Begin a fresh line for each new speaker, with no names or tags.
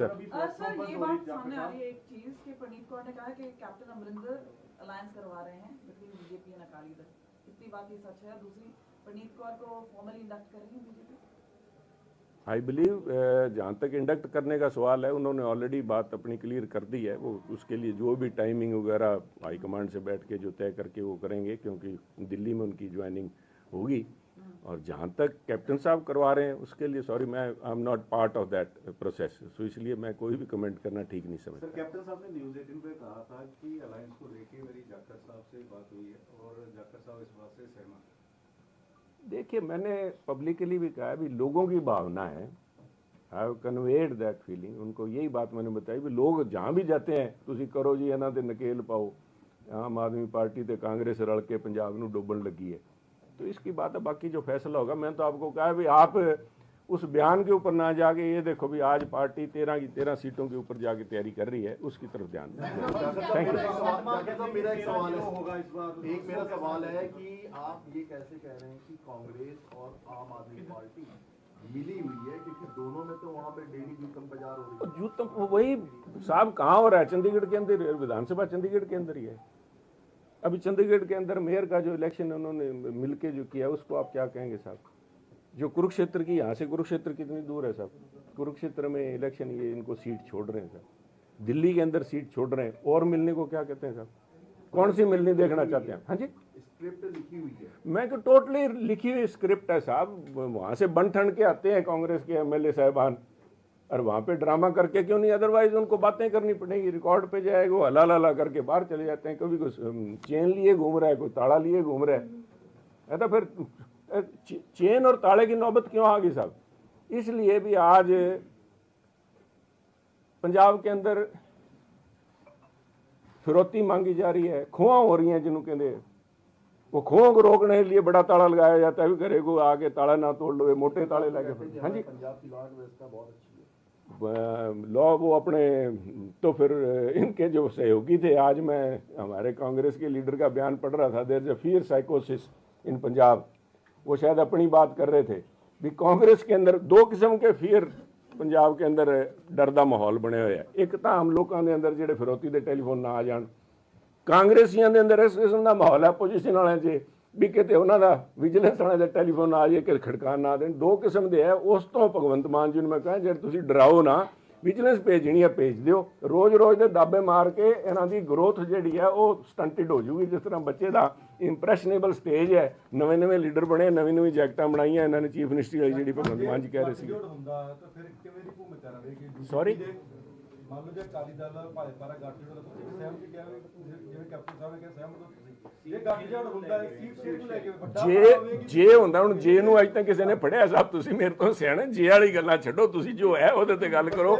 Sir
sir ये बात सामने आ रही है एक चीज़ कि प्रनीत कौर ने कहा कि कैप्टन अमरिंदर अलायंस करवा रहे हैं between BJP and Akali Dal कितनी बात ये सच है। दूसरी प्रनीत कौर को फॉर्मली इंडक्ट कर रही है बीजेपी
आई बिलीव जहाँ तक इंडक्ट करने का सवाल है उन्होंने ऑलरेडी बात अपनी क्लियर कर दी है। वो उसके लिए जो भी टाइमिंग वगैरह हाईकमांड से बैठ के जो तय करके वो करेंगे क्योंकि दिल्ली में उनकी ज्वाइनिंग होगी। और जहाँ तक कैप्टन साहब करवा रहे हैं उसके लिए सॉरी मैं I am not part of that process so इसलिए मैं कोई भी कमेंट करना ठीक नहीं समझता।
सर कैप्टन साहब ने न्यूज़ एटीन पे कहा था कि अलायंस को लेके मेरी जाकर साहब से बात हुई है और जाकर साहब इस बात से सहमत
देखिए मैंने पब्लिकली भी कहा अभी लोगों की भावना है। I have conveyed that feeling उनको यही बात मैंने बताई भी लोग जहाँ भी जाते हैं ਤੁਸੀਂ ਕਰੋ ਜੀ ਇਹਨਾਂ ਦੇ ਨਕੇਲ ਪਾਓ ਆਮ ਆਦਮੀ ਪਾਰਟੀ ਤੇ ਕਾਂਗਰਸ ਰਲ ਕੇ ਪੰਜਾਬ ਨੂੰ ਡੋਬਣ तो इसकी बात है बाकी जो फैसला होगा मैं तो आपको कहा है भी आप उस बयान के ऊपर ना जाके ये देखो भी आज पार्टी तेरह की तेरह सीटों के ऊपर जाके तैयारी कर रही है उसकी तरफ़ ध्यान दें। थैंक यू
मेरा एक सवाल है।
होगा इस बार।
एक मेरा सवाल है कि आप ये कैसे कह रहे हैं कि कांग्रेस और आम आदमी पार्टी मिली हुई है क्योंकि दोनों में तो वहाँ पे डेली न्यूनतम बाज़ार हो रही है।
तो वही साहब कहाँ हो रहा है? चंडीगढ़ के अंदर विधानसभा चंडीगढ़ के अंदर ही है। अभी चंडीगढ़ के अंदर मेयर का जो इलेक्शन उन्होंने मिलके जो किया उसको आप क्या कहेंगे साहब? जो कुरुक्षेत्र की यहाँ से कुरुक्षेत्र कितनी दूर है साहब? कुरुक्षेत्र में इलेक्शन ये इनको सीट छोड़ रहे हैं साहब। दिल्ली के अंदर सीट छोड़ रहे हैं। और मिलने को क्या कहते हैं साहब? कौन सी मिलनी देखना चाहते हैं? हाँ जी?
स्क्रिप्ट लिखी हुई है।
मैं तो टोटली लिखी हुई स्क्रिप्ट है साहब। वहाँ से बन ठन के आते हैं कांग्रेस के एमएलए साहबान। और वहाँ पे ड्रामा करके क्यों नहीं? अदरवाइज़ उनको बातें करनी पड़ेगी। रिकॉर्ड पे जाएगा, वो हला हला करके बाहर चले जाते हैं। कभी कोई चेन लिए घूम रहा है, कोई ताला लिए घूम रहा है। तो फिर चेन और ताले की नौबत क्यों आ गई साहब? इसलिए भी आज पंजाब के अंदर फिरौती मांगी जा रही है। खुआ हो रही हैं जिन्हों कहते वो खुओं को रोकने के लिए बड़ा ताला लगाया जाता है। भी घरे को आके ताला ना तोड़ लो मोटे ताले लगे। हाँ जी।
पंजाब की लॉ व्यवस्था बहुत अच्छी है
लॉ वो अपने तो फिर इनके जो सहयोगी थे आज मैं हमारे कांग्रेस के लीडर का बयान पढ़ रहा था देर ए फियर साइकोसिस इन पंजाब वो शायद अपनी बात कर रहे थे भी कांग्रेस के अंदर दो किस्म के फियर ਪੰਜਾਬ के ਅੰਦਰ ਡਰ ਦਾ ਮਾਹੌਲ ਬਣਿਆ ਹੋਇਆ ਇੱਕ ਤਾਂ ਆਮ ਲੋਕਾਂ ਦੇ ਅੰਦਰ ਜਿਹੜੇ ਫਿਰੌਤੀ ਦੇ ਟੈਲੀਫੋਨ ਨਾ ਆ ਜਾਣ ਕਾਂਗਰਸੀਆਂ ਦੇ ਅੰਦਰ ਇਸ ਕਿਸਮ ਦਾ ਮਾਹੌਲ ਹੈ ਪੋਜੀਸ਼ਨ ਵਾਲਿਆਂ 'ਚ ਵੀ ਕਿਤੇ ਉਹਨਾਂ ਦਾ ਵਿਜੀਲੈਂਸ ਵਾਲਿਆਂ ਦਾ ਟੈਲੀਫੋਨ ਆ ਜਾਏ ਕਿ ਖੜਕਾ ਨਾ ਦੇਣ। ਦੋ ਕਿਸਮ ਦੇ ਹੈ ਉਸ ਤੋਂ ਭਗਵੰਤ ਮਾਨ ਜੀ ਨੂੰ ਮੈਂ ਕਹਾਂ ਜਿਹੜੇ ਤੁਸੀਂ ਡਰਾਓ ਨਾ ਵਿਜੀਲੈਂਸ ਭੇਜਣੀ ਹੈ ਭੇਜ ਦਿਓ। ਰੋਜ਼-ਰੋਜ਼ ਦੇ ਦਾਬੇ ਮਾਰ ਕੇ ਇਹਨਾਂ ਦੀ ਗਰੋਥ ਜਿਹੜੀ ਹੈ ਉਹ ਸਟੰਟਡ ਹੋ ਜੂਗੀ ਜਿਸ ਤਰ੍ਹਾਂ ਬੱਚੇ ਦਾ ਇੰਪ੍ਰੈਸ਼ਨੇਬਲ ਸਟੇਜ ਹੈ। ਨਵੇਂ-ਨਵੇਂ ਲੀਡਰ ਬਣੇ ਨਵੀਂ-ਨਵੀਂ ਜੈਕਟਾਂ ਬਣਾਈਆਂ ਇਹਨਾਂ ਨੇ ਚੀਫ ਮਿਨਿਸਟਰੀ ਵਾਲੀ ਜਿਹੜੀ ਭਗਵੰਤ ਮਾਨ ਜੀ ਕਹਿ ਰਹੇ ਸੀ
ਗੱਠਜੋੜ ਹੁੰਦਾ ਤਾਂ ਫਿਰ ਕਿਵੇਂ ਦੀ ਭੂਮਿਕਾ ਰਹੇਗੀ ਦੂਜੀ
Sorry?
ਦੇ- ਮੰਨ ਲਓ ਜੇ ਅਕਾਲੀ ਦਲ ਭਾਜਪਾ ਦਾ ਗੱਠਜੋੜ ਤਾਂ ਤੁਸੀਂ ਸਹਿਮਤੀ ਜਿਵੇਂ ਕੈਪਟਨ ਸਾਹਿਬ ਨੇ ਕਿਹਾ ਸਹਿਮਤ ਹੋ ਤੁਸੀਂ। ਇਹ ਗੱਠਜੋੜ ਹੁੰਦਾ ਹੈ ਸੀਟ ਸ਼ੇਅਰ ਨੂੰ ਲੈ ਕੇ ਵੱਡਾ
ਜੇ ਜੇ ਹੁੰਦਾ ਹੁਣ ਜੇ ਨੂੰ ਅੱਜ ਤੱਕ ਕਿਸੇ ਨੇ ਪੜਿਆ ਸਾਹਿਬ ਤੁਸੀਂ ਮੇਰੇ ਤੋਂ ਸਿਆਣੇ ਜੇ ਵਾਲੀ ਗੱਲਾਂ ਛੱਡੋ ਤੁਸੀਂ ਜੋ ਹੈ ਉਹਦੇ ਤੇ ਗੱਲ ਕਰੋ।